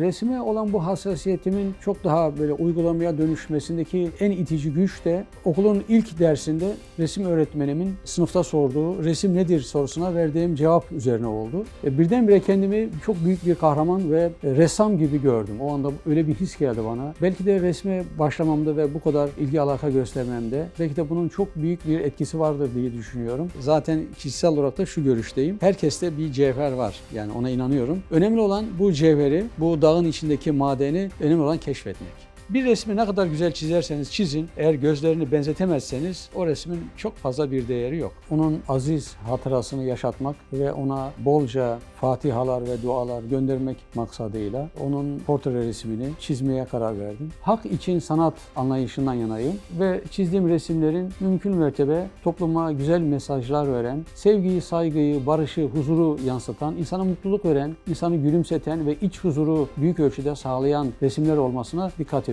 Resme olan bu hassasiyetimin çok daha böyle uygulamaya dönüşmesindeki en itici güç de okulun ilk dersinde resim öğretmenimin sınıfta sorduğu resim nedir sorusuna verdiğim cevap üzerine oldu. E, Birdenbire kendimi çok büyük bir kahraman ve ressam gibi gördüm. O anda öyle bir his geldi bana. Belki de resme başlamamda ve bu kadar ilgi alaka göstermemde belki de bunun çok büyük bir etkisi vardır diye düşünüyorum. Zaten kişisel olarak da şu görüşteyim. Herkeste bir cevher var. Yani ona inanıyorum. Önemli olan bu cevheri, bu dağın içindeki madeni önemli olan keşfetmek. Bir resmi ne kadar güzel çizerseniz çizin, eğer gözlerini benzetemezseniz o resmin çok fazla bir değeri yok. Onun aziz hatırasını yaşatmak ve ona bolca fatihalar ve dualar göndermek maksadıyla onun portre resmini çizmeye karar verdim. Hak için sanat anlayışından yanayım ve çizdiğim resimlerin mümkün mertebe topluma güzel mesajlar veren, sevgiyi, saygıyı, barışı, huzuru yansıtan, insana mutluluk veren, insanı gülümseten ve iç huzuru büyük ölçüde sağlayan resimler olmasına dikkat ediyorum.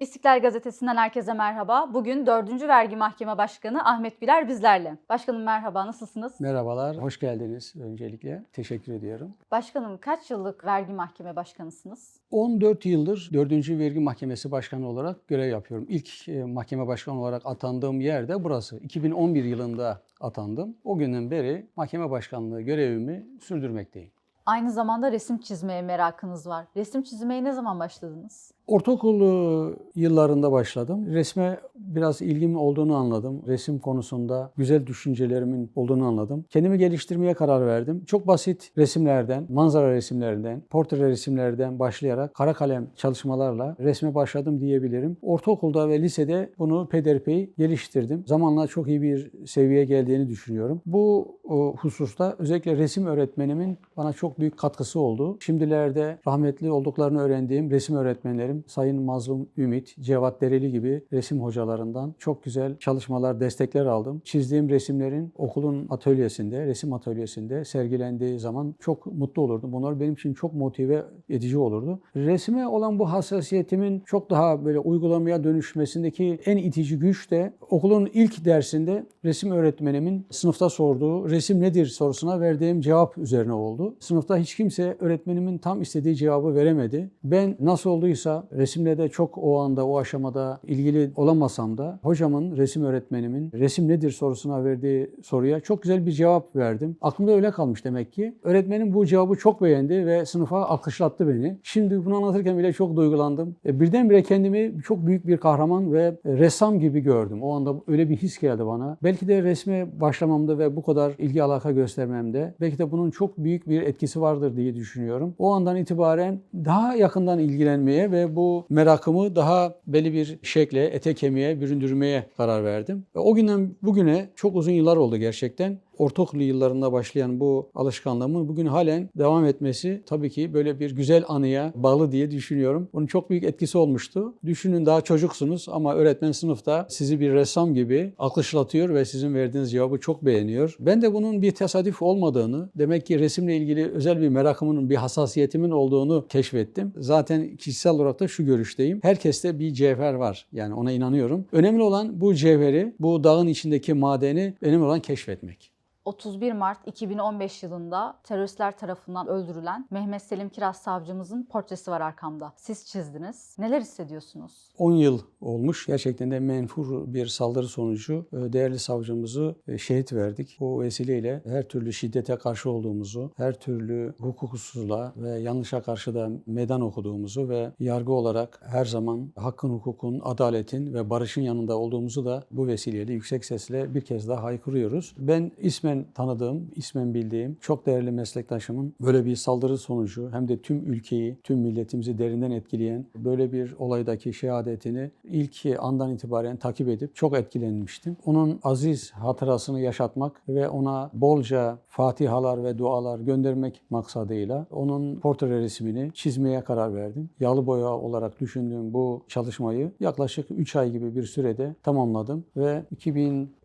İstiklal Gazetesi'nden herkese merhaba. Bugün 4. Vergi Mahkeme Başkanı Ahmet Biler bizlerle. Başkanım merhaba, nasılsınız? Merhabalar, hoş geldiniz öncelikle. Teşekkür ediyorum. Başkanım kaç yıllık Vergi Mahkeme Başkanısınız? 14 yıldır 4. Vergi Mahkemesi Başkanı olarak görev yapıyorum. İlk e, mahkeme başkanı olarak atandığım yer de burası. 2011 yılında atandım. O günden beri mahkeme başkanlığı görevimi sürdürmekteyim. Aynı zamanda resim çizmeye merakınız var. Resim çizmeye ne zaman başladınız? Ortaokul e, yıllarında başladım. Resme biraz ilgim olduğunu anladım. Resim konusunda güzel düşüncelerimin olduğunu anladım. Kendimi geliştirmeye karar verdim. Çok basit resimlerden, manzara resimlerinden, portre resimlerden başlayarak kara kalem çalışmalarla resme başladım diyebilirim. Ortaokulda ve lisede bunu peyderpey geliştirdim. Zamanla çok iyi bir seviyeye geldiğini düşünüyorum. Bu o, hususta özellikle resim öğretmenimin bana çok büyük katkısı oldu. Şimdilerde rahmetli olduklarını öğrendiğim resim öğretmenlerim Sayın Mazlum Ümit, Cevat Dereli gibi resim hocalarından çok güzel çalışmalar, destekler aldım. Çizdiğim resimlerin okulun atölyesinde, resim atölyesinde sergilendiği zaman çok mutlu olurdum. Bunlar benim için çok motive edici olurdu. Resime olan bu hassasiyetimin çok daha böyle uygulamaya dönüşmesindeki en itici güç de okulun ilk dersinde resim öğretmenimin sınıfta sorduğu resim nedir sorusuna verdiğim cevap üzerine oldu. Sınıfta hiç kimse öğretmenimin tam istediği cevabı veremedi. Ben nasıl olduysa resimle de çok o anda o aşamada ilgili olamasam da hocamın, resim öğretmenimin resim nedir sorusuna verdiği soruya çok güzel bir cevap verdim. Aklımda öyle kalmış demek ki. Öğretmenim bu cevabı çok beğendi ve sınıfa alkışlattı beni. Şimdi bunu anlatırken bile çok duygulandım. E, Birdenbire kendimi çok büyük bir kahraman ve ressam gibi gördüm. O anda öyle bir his geldi bana. Belki de resme başlamamda ve bu kadar ilgi alaka göstermemde belki de bunun çok büyük bir etkisi vardır diye düşünüyorum. O andan itibaren daha yakından ilgilenmeye ve bu merakımı daha belli bir şekle, ete kemiğe büründürmeye karar verdim. Ve o günden bugüne çok uzun yıllar oldu gerçekten ortaokul yıllarında başlayan bu alışkanlığımın bugün halen devam etmesi tabii ki böyle bir güzel anıya bağlı diye düşünüyorum. Bunun çok büyük etkisi olmuştu. Düşünün daha çocuksunuz ama öğretmen sınıfta sizi bir ressam gibi alkışlatıyor ve sizin verdiğiniz cevabı çok beğeniyor. Ben de bunun bir tesadüf olmadığını, demek ki resimle ilgili özel bir merakımın, bir hassasiyetimin olduğunu keşfettim. Zaten kişisel olarak da şu görüşteyim. Herkeste bir cevher var. Yani ona inanıyorum. Önemli olan bu cevheri, bu dağın içindeki madeni önemli olan keşfetmek. 31 Mart 2015 yılında teröristler tarafından öldürülen Mehmet Selim Kiraz savcımızın portresi var arkamda. Siz çizdiniz. Neler hissediyorsunuz? 10 yıl olmuş. Gerçekten de menfur bir saldırı sonucu e, değerli savcımızı e, şehit verdik. Bu vesileyle her türlü şiddete karşı olduğumuzu, her türlü hukuksuzluğa ve yanlışa karşı da meydan okuduğumuzu ve yargı olarak her zaman hakkın, hukukun, adaletin ve barışın yanında olduğumuzu da bu vesileyle yüksek sesle bir kez daha haykırıyoruz. Ben ismen tanıdığım, ismen bildiğim çok değerli meslektaşımın böyle bir saldırı sonucu hem de tüm ülkeyi, tüm milletimizi derinden etkileyen böyle bir olaydaki şehadetini ilk andan itibaren takip edip çok etkilenmiştim. Onun aziz hatırasını yaşatmak ve ona bolca fatihalar ve dualar göndermek maksadıyla onun portre resmini çizmeye karar verdim. Yağlı boya olarak düşündüğüm bu çalışmayı yaklaşık 3 ay gibi bir sürede tamamladım ve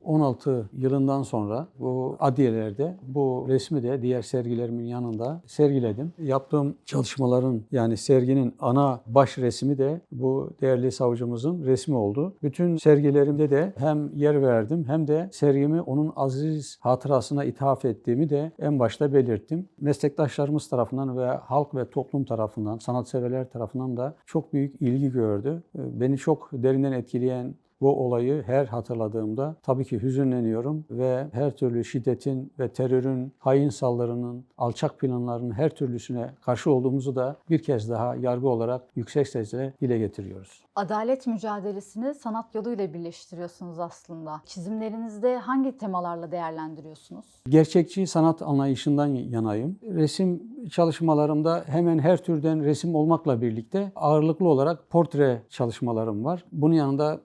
2016 yılından sonra bu adliyelerde bu resmi de diğer sergilerimin yanında sergiledim. Yaptığım çalışmaların yani serginin ana baş resmi de bu değerli savcımızın resmi oldu. Bütün sergilerimde de hem yer verdim hem de sergimi onun aziz hatırasına ithaf ettiğimi de en başta belirttim. Meslektaşlarımız tarafından ve halk ve toplum tarafından, sanatseverler tarafından da çok büyük ilgi gördü. Beni çok derinden etkileyen bu olayı her hatırladığımda tabii ki hüzünleniyorum ve her türlü şiddetin ve terörün, hain saldırının, alçak planlarının her türlüsüne karşı olduğumuzu da bir kez daha yargı olarak yüksek sesle dile getiriyoruz. Adalet mücadelesini sanat yoluyla birleştiriyorsunuz aslında. Çizimlerinizde hangi temalarla değerlendiriyorsunuz? Gerçekçi sanat anlayışından yanayım. Resim çalışmalarımda hemen her türden resim olmakla birlikte ağırlıklı olarak portre çalışmalarım var. Bunun yanında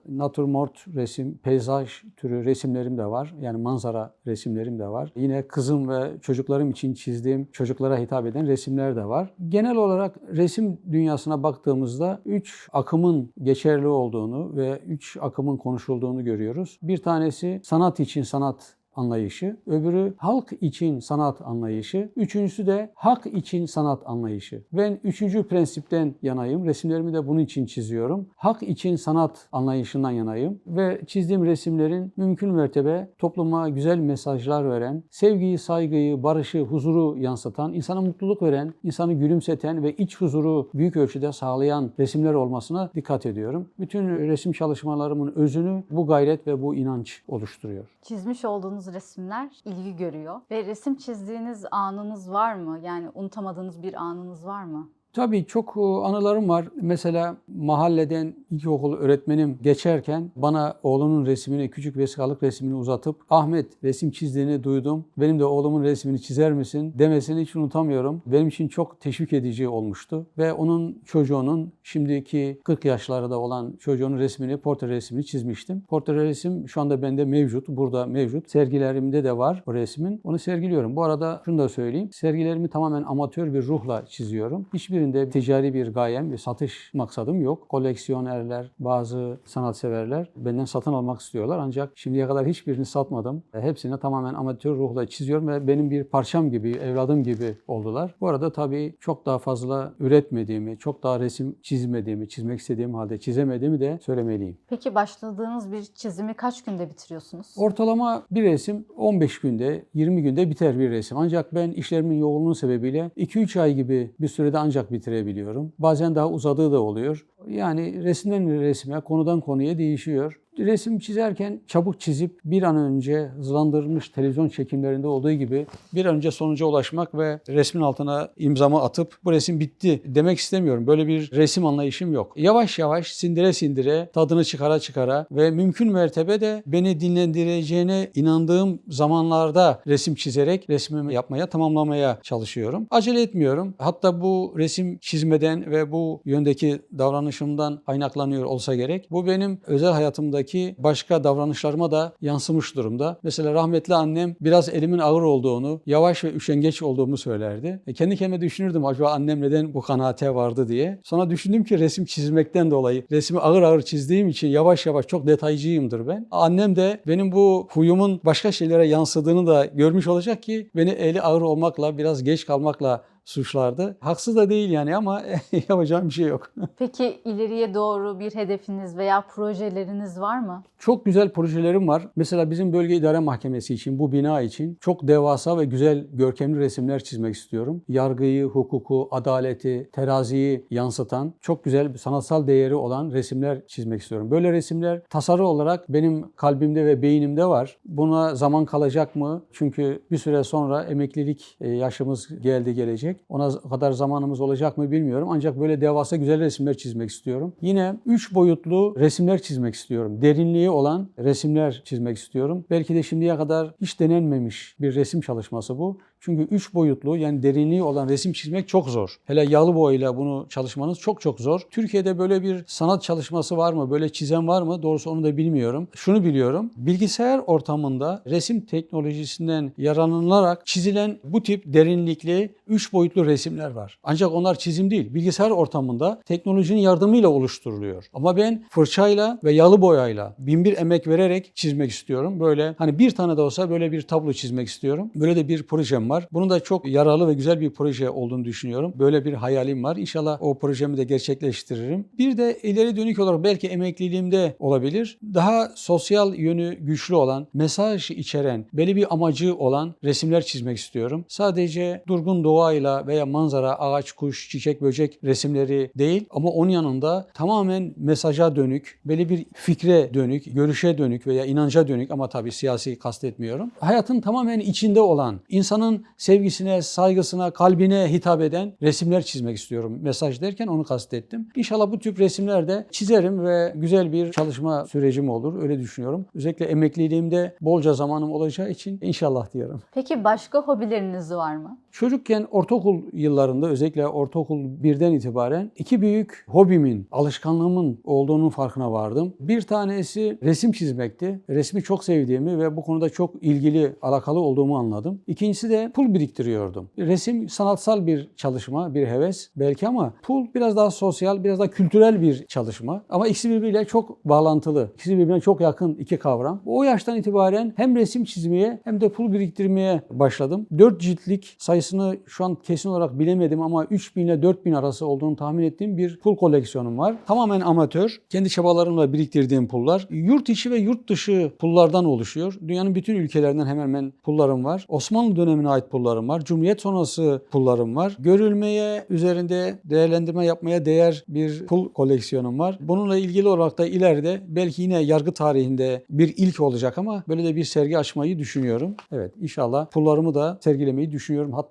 natürmort resim, peyzaj türü resimlerim de var. Yani manzara resimlerim de var. Yine kızım ve çocuklarım için çizdiğim, çocuklara hitap eden resimler de var. Genel olarak resim dünyasına baktığımızda üç akımın geçerli olduğunu ve üç akımın konuşulduğunu görüyoruz. Bir tanesi sanat için sanat anlayışı, öbürü halk için sanat anlayışı, üçüncüsü de hak için sanat anlayışı. Ben üçüncü prensipten yanayım. Resimlerimi de bunun için çiziyorum. Hak için sanat anlayışından yanayım ve çizdiğim resimlerin mümkün mertebe topluma güzel mesajlar veren, sevgiyi, saygıyı, barışı, huzuru yansıtan, insana mutluluk veren, insanı gülümseten ve iç huzuru büyük ölçüde sağlayan resimler olmasına dikkat ediyorum. Bütün resim çalışmalarımın özünü bu gayret ve bu inanç oluşturuyor. Çizmiş olduğunuz resimler ilgi görüyor ve resim çizdiğiniz anınız var mı? Yani unutamadığınız bir anınız var mı? Tabii çok e, anılarım var. Mesela mahalleden ilkokul öğretmenim geçerken bana oğlunun resmini, küçük vesikalık resmini uzatıp Ahmet resim çizdiğini duydum. Benim de oğlumun resmini çizer misin demesini hiç unutamıyorum. Benim için çok teşvik edici olmuştu. Ve onun çocuğunun şimdiki 40 yaşlarda olan çocuğunun resmini, portre resmini çizmiştim. Portre resim şu anda bende mevcut, burada mevcut. Sergilerimde de var o resmin. Onu sergiliyorum. Bu arada şunu da söyleyeyim. Sergilerimi tamamen amatör bir ruhla çiziyorum. Hiçbir hiçbirinde ticari bir gayem, bir satış maksadım yok. Koleksiyonerler, bazı sanatseverler benden satın almak istiyorlar. Ancak şimdiye kadar hiçbirini satmadım. Hepsini tamamen amatör ruhla çiziyorum ve benim bir parçam gibi, evladım gibi oldular. Bu arada tabii çok daha fazla üretmediğimi, çok daha resim çizmediğimi, çizmek istediğim halde çizemediğimi de söylemeliyim. Peki başladığınız bir çizimi kaç günde bitiriyorsunuz? Ortalama bir resim 15 günde, 20 günde biter bir resim. Ancak ben işlerimin yoğunluğu sebebiyle 2-3 ay gibi bir sürede ancak bitirebiliyorum. Bazen daha uzadığı da oluyor. Yani resimden resme, konudan konuya değişiyor. Resim çizerken çabuk çizip bir an önce hızlandırılmış televizyon çekimlerinde olduğu gibi bir an önce sonuca ulaşmak ve resmin altına imzamı atıp bu resim bitti demek istemiyorum. Böyle bir resim anlayışım yok. Yavaş yavaş sindire sindire tadını çıkara çıkara ve mümkün mertebe de beni dinlendireceğine inandığım zamanlarda resim çizerek resmimi yapmaya, tamamlamaya çalışıyorum. Acele etmiyorum. Hatta bu resim çizmeden ve bu yöndeki davranışımdan kaynaklanıyor olsa gerek. Bu benim özel hayatımdaki başka davranışlarıma da yansımış durumda. Mesela rahmetli annem biraz elimin ağır olduğunu, yavaş ve üşengeç olduğumu söylerdi. E kendi kendime düşünürdüm acaba annem neden bu kanaate vardı diye. Sonra düşündüm ki resim çizmekten dolayı, resmi ağır ağır çizdiğim için yavaş yavaş çok detaycıyımdır ben. Annem de benim bu huyumun başka şeylere yansıdığını da görmüş olacak ki beni eli ağır olmakla, biraz geç kalmakla suçlardı. Haksız da değil yani ama yapacağım bir şey yok. Peki ileriye doğru bir hedefiniz veya projeleriniz var mı? Çok güzel projelerim var. Mesela bizim Bölge İdare Mahkemesi için, bu bina için çok devasa ve güzel, görkemli resimler çizmek istiyorum. Yargıyı, hukuku, adaleti, teraziyi yansıtan çok güzel sanatsal değeri olan resimler çizmek istiyorum. Böyle resimler tasarı olarak benim kalbimde ve beynimde var. Buna zaman kalacak mı? Çünkü bir süre sonra emeklilik e, yaşımız geldi gelecek. Ona kadar zamanımız olacak mı bilmiyorum. Ancak böyle devasa güzel resimler çizmek istiyorum. Yine üç boyutlu resimler çizmek istiyorum. Derinliği olan resimler çizmek istiyorum. Belki de şimdiye kadar hiç denenmemiş bir resim çalışması bu. Çünkü üç boyutlu yani derinliği olan resim çizmek çok zor. Hele yağlı boyayla bunu çalışmanız çok çok zor. Türkiye'de böyle bir sanat çalışması var mı? Böyle çizen var mı? Doğrusu onu da bilmiyorum. Şunu biliyorum. Bilgisayar ortamında resim teknolojisinden yararlanılarak çizilen bu tip derinlikli üç boyutlu resimler var. Ancak onlar çizim değil. Bilgisayar ortamında teknolojinin yardımıyla oluşturuluyor. Ama ben fırçayla ve yağlı boyayla bin bir emek vererek çizmek istiyorum. Böyle hani bir tane de olsa böyle bir tablo çizmek istiyorum. Böyle de bir projem var. Bunun da çok yararlı ve güzel bir proje olduğunu düşünüyorum. Böyle bir hayalim var. İnşallah o projemi de gerçekleştiririm. Bir de ileri dönük olarak belki emekliliğimde olabilir. Daha sosyal yönü güçlü olan, mesaj içeren, belli bir amacı olan resimler çizmek istiyorum. Sadece durgun doğayla veya manzara, ağaç, kuş, çiçek, böcek resimleri değil ama onun yanında tamamen mesaja dönük, belli bir fikre dönük, görüşe dönük veya inanca dönük ama tabii siyasi kastetmiyorum. Hayatın tamamen içinde olan, insanın sevgisine, saygısına, kalbine hitap eden resimler çizmek istiyorum. Mesaj derken onu kastettim. İnşallah bu tip resimler de çizerim ve güzel bir çalışma sürecim olur. Öyle düşünüyorum. Özellikle emekliliğimde bolca zamanım olacağı için inşallah diyorum. Peki başka hobileriniz var mı? Çocukken ortaokul yıllarında özellikle ortaokul birden itibaren iki büyük hobimin, alışkanlığımın olduğunun farkına vardım. Bir tanesi resim çizmekti. Resmi çok sevdiğimi ve bu konuda çok ilgili, alakalı olduğumu anladım. İkincisi de pul biriktiriyordum. Resim sanatsal bir çalışma, bir heves belki ama pul biraz daha sosyal, biraz daha kültürel bir çalışma. Ama ikisi birbiriyle çok bağlantılı. İkisi birbirine çok yakın iki kavram. O yaştan itibaren hem resim çizmeye hem de pul biriktirmeye başladım. 4 ciltlik sayısını şu an kesin olarak bilemedim ama 3000 ile 4000 arası olduğunu tahmin ettiğim bir pul koleksiyonum var. Tamamen amatör. Kendi çabalarımla biriktirdiğim pullar. Yurt içi ve yurt dışı pullardan oluşuyor. Dünyanın bütün ülkelerinden hemen hemen pullarım var. Osmanlı dönemine ait pullarım var. Cumhuriyet sonrası pullarım var. Görülmeye, üzerinde değerlendirme yapmaya değer bir pul koleksiyonum var. Bununla ilgili olarak da ileride belki yine yargı tarihinde bir ilk olacak ama böyle de bir sergi açmayı düşünüyorum. Evet inşallah pullarımı da sergilemeyi düşünüyorum. Hatta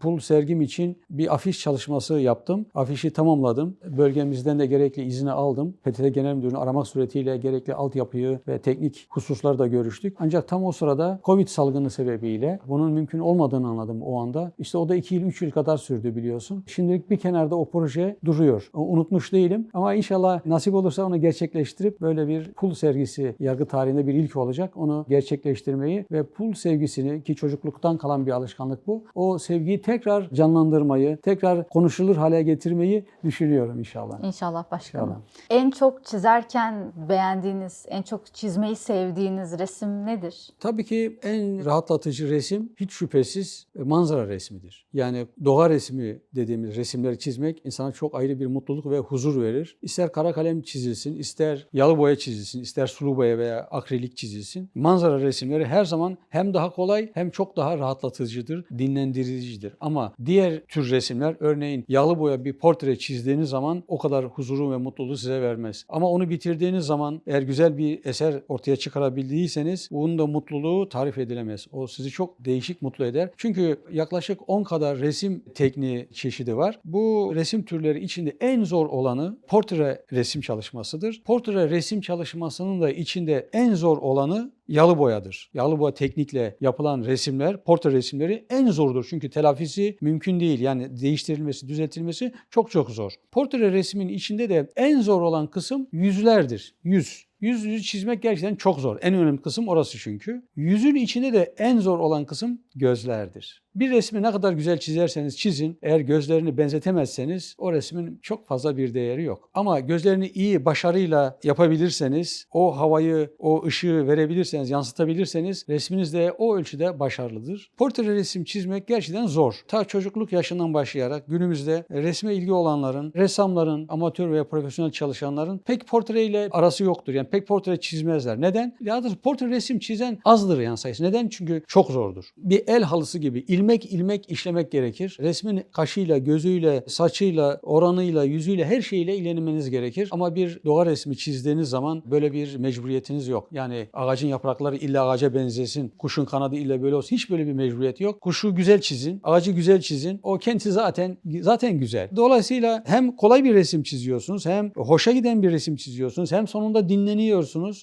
pul sergim için bir afiş çalışması yaptım. Afişi tamamladım. Bölgemizden de gerekli izni aldım. PTT Genel Müdürlüğü'nü aramak suretiyle gerekli altyapıyı ve teknik hususları da görüştük. Ancak tam o sırada Covid salgını sebebiyle bunun mümkün olmadığını anladım o anda. İşte o da 2 yıl 3 yıl kadar sürdü biliyorsun. Şimdilik bir kenarda o proje duruyor. Unutmuş değilim ama inşallah nasip olursa onu gerçekleştirip böyle bir pul sergisi yargı tarihinde bir ilk olacak. Onu gerçekleştirmeyi ve pul sevgisini ki çocukluktan kalan bir alışkanlık bu. O sevgiyi tekrar canlandırmayı, tekrar konuşulur hale getirmeyi düşünüyorum inşallah. İnşallah başkanım. İnşallah. En çok çizerken beğendiğiniz, en çok çizmeyi sevdiğiniz resim nedir? Tabii ki en rahatlatıcı resim hiç şüphesiz manzara resmidir. Yani doğa resmi dediğimiz resimleri çizmek insana çok ayrı bir mutluluk ve huzur verir. İster kara kalem çizilsin, ister yağlı boya çizilsin, ister sulu boya veya akrilik çizilsin. Manzara resimleri her zaman hem daha kolay hem çok daha rahatlatıcıdır, dinlendiricidir. Ama diğer tür resimler örneğin yağlı boya bir portre çizdiğiniz zaman o kadar huzuru ve mutluluğu size vermez. Ama onu bitirdiğiniz zaman eğer güzel bir eser ortaya çıkarabildiyseniz bunun da mutluluğu tarif edilemez. O sizi çok değişik mutlu eder. Çünkü yaklaşık 10 kadar resim tekniği çeşidi var. Bu resim türleri içinde en zor olanı portre resim çalışmasıdır. Portre resim çalışmasının da içinde en zor olanı yağlı boyadır. Yağlı boya teknikle yapılan resimler, portre resimleri en zordur. Çünkü telafisi mümkün değil. Yani değiştirilmesi, düzeltilmesi çok çok zor. Portre resmin içinde de en zor olan kısım yüzlerdir. Yüz. Yüz yüzü çizmek gerçekten çok zor. En önemli kısım orası çünkü. Yüzün içinde de en zor olan kısım gözlerdir. Bir resmi ne kadar güzel çizerseniz çizin, eğer gözlerini benzetemezseniz o resmin çok fazla bir değeri yok. Ama gözlerini iyi, başarıyla yapabilirseniz, o havayı, o ışığı verebilirseniz, yansıtabilirseniz resminiz de o ölçüde başarılıdır. Portre resim çizmek gerçekten zor. Ta çocukluk yaşından başlayarak günümüzde resme ilgi olanların, ressamların, amatör veya profesyonel çalışanların pek portreyle arası yoktur. Yani pek portre çizmezler. Neden? Ya da portre resim çizen azdır yani sayısı. Neden? Çünkü çok zordur. Bir el halısı gibi ilmek ilmek işlemek gerekir. Resmin kaşıyla, gözüyle, saçıyla, oranıyla, yüzüyle her şeyle ilgilenmeniz gerekir. Ama bir doğa resmi çizdiğiniz zaman böyle bir mecburiyetiniz yok. Yani ağacın yaprakları illa ağaca benzesin, kuşun kanadı illa böyle olsun. Hiç böyle bir mecburiyet yok. Kuşu güzel çizin, ağacı güzel çizin. O kendisi zaten zaten güzel. Dolayısıyla hem kolay bir resim çiziyorsunuz, hem hoşa giden bir resim çiziyorsunuz, hem sonunda dinleniyorsunuz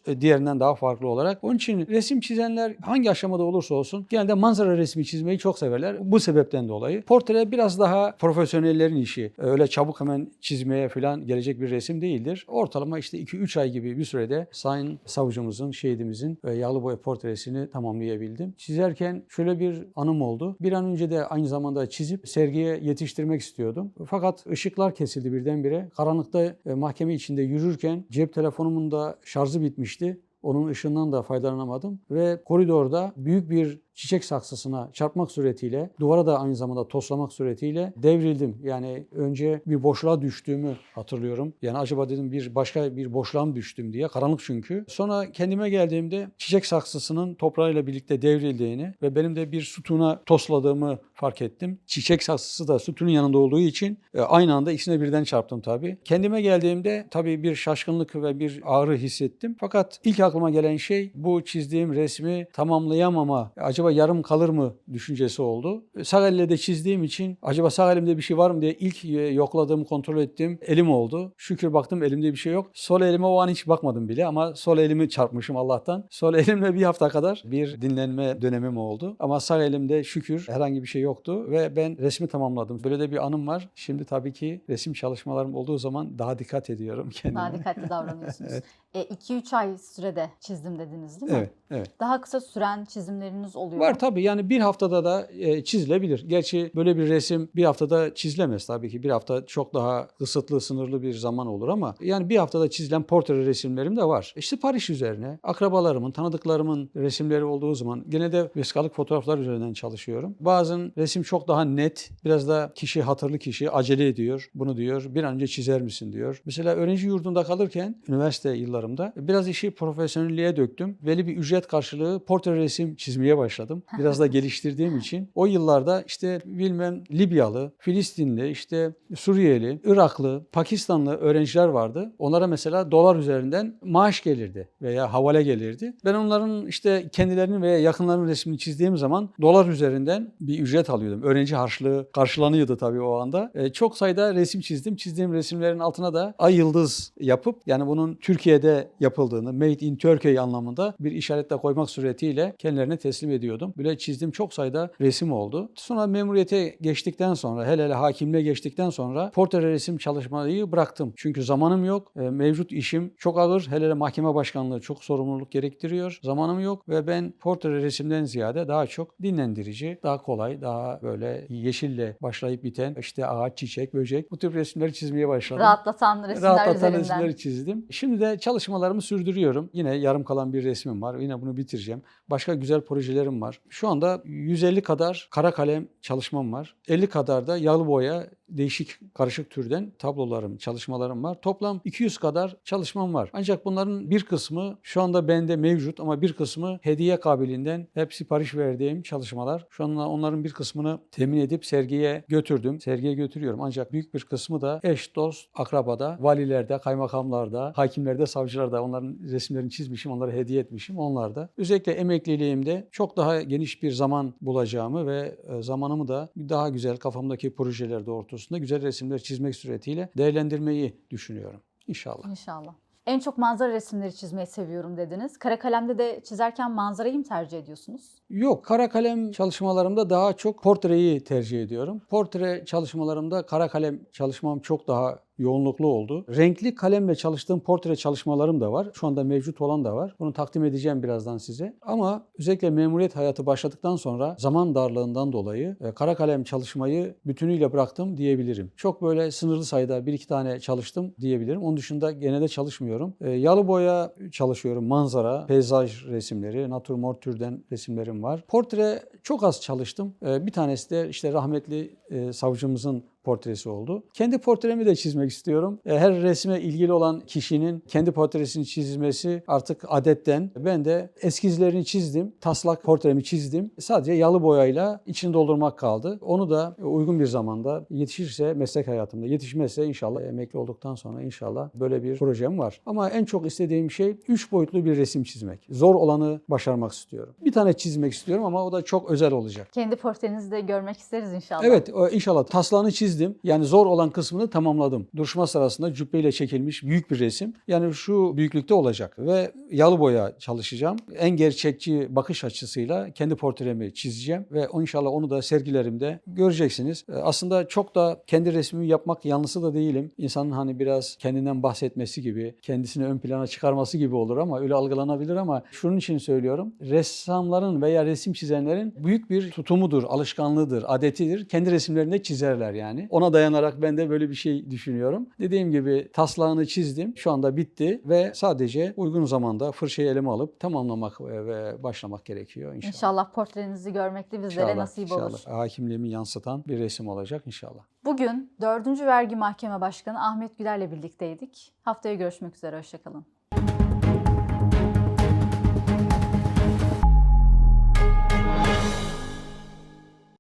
e, diğerinden daha farklı olarak. Onun için resim çizenler hangi aşamada olursa olsun genelde manzara resmi çizmeyi çok sever. severler. Bu sebepten dolayı. Portre biraz daha profesyonellerin işi. Öyle çabuk hemen çizmeye falan gelecek bir resim değildir. Ortalama işte 2-3 ay gibi bir sürede Sayın Savcımızın, şehidimizin e, yağlı boya portresini tamamlayabildim. Çizerken şöyle bir anım oldu. Bir an önce de aynı zamanda çizip sergiye yetiştirmek istiyordum. Fakat ışıklar kesildi birdenbire. Karanlıkta e, mahkeme içinde yürürken cep telefonumun da şarjı bitmişti. Onun ışığından da faydalanamadım ve koridorda büyük bir çiçek saksısına çarpmak suretiyle, duvara da aynı zamanda toslamak suretiyle devrildim. Yani önce bir boşluğa düştüğümü hatırlıyorum. Yani acaba dedim bir başka bir boşluğa mı düştüm diye. Karanlık çünkü. Sonra kendime geldiğimde çiçek saksısının toprağıyla birlikte devrildiğini ve benim de bir sütuna tosladığımı fark ettim. Çiçek saksısı da sütunun yanında olduğu için e, aynı anda ikisine birden çarptım tabii. Kendime geldiğimde tabii bir şaşkınlık ve bir ağrı hissettim. Fakat ilk aklıma gelen şey bu çizdiğim resmi tamamlayamama, acaba yarım kalır mı düşüncesi oldu. Sağ elle de çizdiğim için acaba sağ elimde bir şey var mı diye ilk e, yokladığım, kontrol ettiğim elim oldu. Şükür baktım elimde bir şey yok. Sol elime o an hiç bakmadım bile ama sol elimi çarpmışım Allah'tan. Sol elimle bir hafta kadar bir dinlenme dönemim oldu. Ama sağ elimde şükür herhangi bir şey yoktu ve ben resmi tamamladım. Böyle de bir anım var. Şimdi tabii ki resim çalışmalarım olduğu zaman daha dikkat ediyorum kendime. Daha dikkatli davranıyorsunuz. Evet. 2-3 ay sürede çizdim dediniz değil mi? Evet, evet. Daha kısa süren çizimleriniz oluyor. Var tabii yani bir haftada da e, çizilebilir. Gerçi böyle bir resim bir haftada çizilemez tabii ki. Bir hafta çok daha kısıtlı, sınırlı bir zaman olur ama yani bir haftada çizilen portre resimlerim de var. İşte Paris üzerine, akrabalarımın, tanıdıklarımın resimleri olduğu zaman genelde vesikalık fotoğraflar üzerinden çalışıyorum. Bazen resim çok daha net, biraz da kişi hatırlı kişi acele ediyor. Bunu diyor, bir an önce çizer misin diyor. Mesela öğrenci yurdunda kalırken üniversite yıllarımda biraz işi profesyonelliğe döktüm. Belli bir ücret karşılığı portre resim çizmeye başladım. Biraz da geliştirdiğim için. O yıllarda işte bilmem Libyalı, Filistinli, işte Suriyeli, Iraklı, Pakistanlı öğrenciler vardı. Onlara mesela dolar üzerinden maaş gelirdi veya havale gelirdi. Ben onların işte kendilerinin veya yakınlarının resmini çizdiğim zaman dolar üzerinden bir ücret alıyordum. Öğrenci harçlığı karşılanıyordu tabii o anda. E, çok sayıda resim çizdim. Çizdiğim resimlerin altına da ay yıldız yapıp yani bunun Türkiye'de yapıldığını, made in Turkey anlamında bir işaretle koymak suretiyle kendilerine teslim ediyordum. Böyle çizdiğim çok sayıda resim oldu. Sonra memuriyete geçtikten sonra, hele hele hakimliğe geçtikten sonra portre resim çalışmayı bıraktım. Çünkü zamanım yok. E, mevcut işim çok ağır. Hele hele mahkeme başkanlığı çok sorumluluk gerektiriyor. Zamanım yok ve ben portre resimden ziyade daha çok dinlendirici, daha kolay, daha böyle yeşille başlayıp biten işte ağaç, çiçek, böcek bu tür resimleri çizmeye başladım. Rahatlatan resimler Rahatlatan üzerinden. resimleri çizdim. Şimdi de çalışmalarımı sürdürüyorum. Yine yarım kalan bir resmim var. Yine bunu bitireceğim. Başka güzel projelerim var. Şu anda 150 kadar kara kalem çalışmam var. 50 kadar da yağlı boya değişik karışık türden tablolarım, çalışmalarım var. Toplam 200 kadar çalışmam var. Ancak bunların bir kısmı şu anda bende mevcut ama bir kısmı hediye kabiliğinden hep sipariş verdiğim çalışmalar. Şu anda onların bir kısmını temin edip sergiye götürdüm. Sergiye götürüyorum. Ancak büyük bir kısmı da eş, dost, akrabada, valilerde, kaymakamlarda, hakimlerde, savcılarda onların resimlerini çizmişim, onlara hediye etmişim. Onlar da. Özellikle emekliliğimde çok daha geniş bir zaman bulacağımı ve e, zamanımı da daha güzel kafamdaki projeler doğrultusunda güzel resimler çizmek suretiyle değerlendirmeyi düşünüyorum. İnşallah. İnşallah. En çok manzara resimleri çizmeyi seviyorum dediniz. Kara kalemde de çizerken manzarayı mı tercih ediyorsunuz? Yok, kara kalem çalışmalarımda daha çok portreyi tercih ediyorum. Portre çalışmalarımda kara kalem çalışmam çok daha yoğunluklu oldu. Renkli kalemle çalıştığım portre çalışmalarım da var. Şu anda mevcut olan da var. Bunu takdim edeceğim birazdan size. Ama özellikle memuriyet hayatı başladıktan sonra zaman darlığından dolayı e, kara kalem çalışmayı bütünüyle bıraktım diyebilirim. Çok böyle sınırlı sayıda bir iki tane çalıştım diyebilirim. Onun dışında genelde çalışmıyorum. E, Yalı boya çalışıyorum. Manzara, peyzaj resimleri, natürmort türden resimlerim var. Portre çok az çalıştım. E, Bir tanesi de işte rahmetli savcımızın portresi oldu. Kendi portremi de çizmek istiyorum. E, Her resme ilgili olan kişinin kendi portresini çizmesi artık adetten. Ben de eskizlerini çizdim. Taslak portremi çizdim. Sadece yalı boyayla içini doldurmak kaldı. Onu da uygun bir zamanda yetişirse meslek hayatımda, yetişmezse inşallah emekli olduktan sonra inşallah böyle bir projem var. Ama en çok istediğim şey üç boyutlu bir resim çizmek. Zor olanı başarmak istiyorum. Bir tane çizmek istiyorum ama o da çok özel olacak. Kendi portrenizi de görmek isteriz inşallah. Evet inşallah taslağını çizdim. Çizdim. Yani zor olan kısmını tamamladım. Duruşma sırasında cübbeyle çekilmiş büyük bir resim. Yani şu büyüklükte olacak ve yağlı boya çalışacağım. En gerçekçi bakış açısıyla kendi portremi çizeceğim ve inşallah onu da sergilerimde göreceksiniz. E, Aslında çok da kendi resmimi yapmak yanlısı da değilim. İnsanın hani biraz kendinden bahsetmesi gibi, kendisini ön plana çıkarması gibi olur ama öyle algılanabilir ama şunun için söylüyorum. Ressamların veya resim çizenlerin büyük bir tutumudur, alışkanlığıdır, adetidir. Kendi resimlerinde çizerler yani. Ona dayanarak ben de böyle bir şey düşünüyorum. Dediğim gibi taslağını çizdim. Şu anda bitti ve sadece uygun zamanda fırçayı elime alıp tamamlamak ve başlamak gerekiyor inşallah. İnşallah portrenizi görmekte bizlere İnşallah, nasip olur. inşallah. Hakimliğimi yansıtan bir resim olacak inşallah. Bugün 4. Vergi Mahkeme Başkanı Ahmet Güler'le birlikteydik. Haftaya görüşmek üzere, hoşçakalın.